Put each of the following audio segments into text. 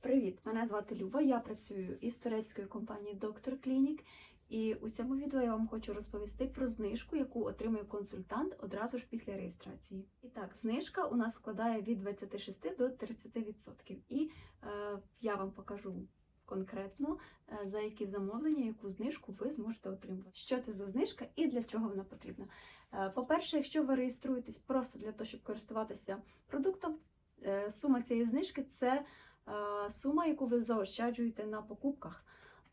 Привіт! Мене звати Люба. Я працюю із турецької компанії Доктор Клінік. І у цьому відео я вам хочу розповісти про знижку, яку отримує консультант одразу ж після реєстрації. І так, знижка у нас складає від 26 до 30%. І е, я вам покажу конкретно е, за які замовлення, яку знижку ви зможете отримати. Що це за знижка і для чого вона потрібна? Е, По-перше, якщо ви реєструєтесь просто для того, щоб користуватися продуктом, е, сума цієї знижки це сума, яку ви заощаджуєте на покупках.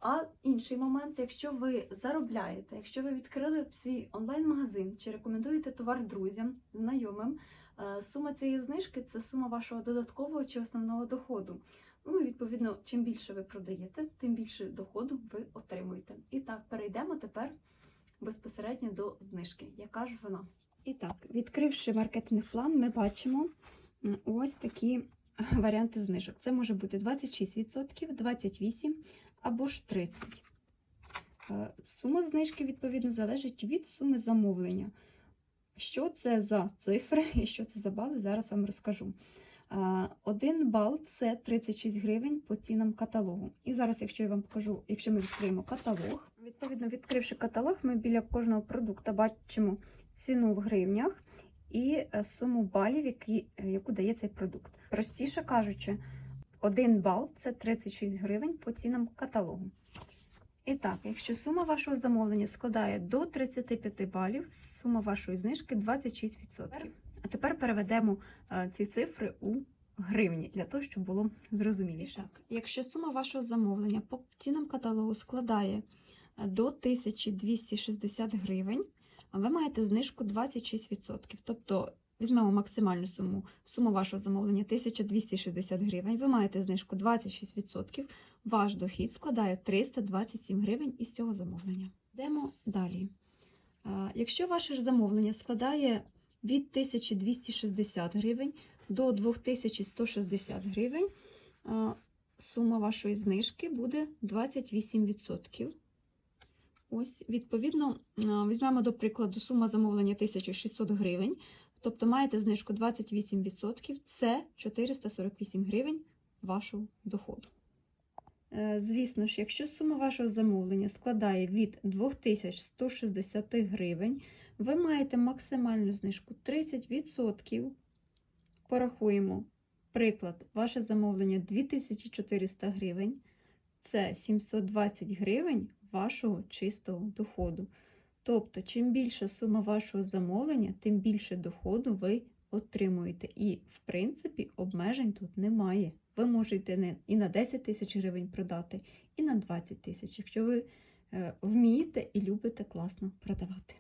А інший момент, якщо ви заробляєте, якщо ви відкрили свій онлайн-магазин чи рекомендуєте товар друзям, знайомим, е, сума цієї знижки це сума вашого додаткового чи основного доходу. Ну, відповідно, чим більше ви продаєте, тим більше доходу ви отримуєте. І так, перейдемо тепер безпосередньо до знижки. Яка ж вона? І так, відкривши маркетинг план, ми бачимо ось такі варіанти знижок. Це може бути 26%, 28% або ж 30%. Е, Сума знижки, відповідно, залежить від суми замовлення. Що це за цифри і що це за бали, зараз вам розкажу. Е, Один бал це 36 гривень по цінам каталогу. І зараз, якщо я вам покажу, якщо ми відкриємо каталог, відповідно, відкривши каталог, ми біля кожного продукту бачимо ціну в гривнях і е, суму балів, які, е, яку дає цей продукт. Простіше кажучи, один бал це 36 гривень по цінам каталогу. І так, якщо сума вашого замовлення складає до 35 балів, сума вашої знижки 26%. А тепер переведемо е, ці цифри у гривні для того, щоб було зрозуміліше. Так, якщо сума вашого замовлення по цінам каталогу складає до 1260 гривень, ви маєте знижку 26%. Тобто візьмемо максимальну суму. Сума вашого замовлення 1260 гривень. Ви маєте знижку 26%. Ваш дохід складає 327 гривень із цього замовлення. Йдемо далі. Якщо ваше замовлення складає від 1260 гривень до 2160 гривень, сума вашої знижки буде 28%. Ось, відповідно, візьмемо до прикладу сума замовлення 1600 гривень, тобто маєте знижку 28%, це 448 гривень вашого доходу. Е, Звісно ж, якщо сума вашого замовлення складає від 2160 гривень, ви маєте максимальну знижку 30%. Порахуємо. Приклад, ваше замовлення 2400 гривень. Це 720 гривень вашого чистого доходу. Тобто, чим більша сума вашого замовлення, тим більше доходу ви отримуєте. І, в принципі, обмежень тут немає. Ви можете не і на 10 тисяч гривень продати, і на 20 тисяч, якщо ви е, вмієте і любите класно продавати.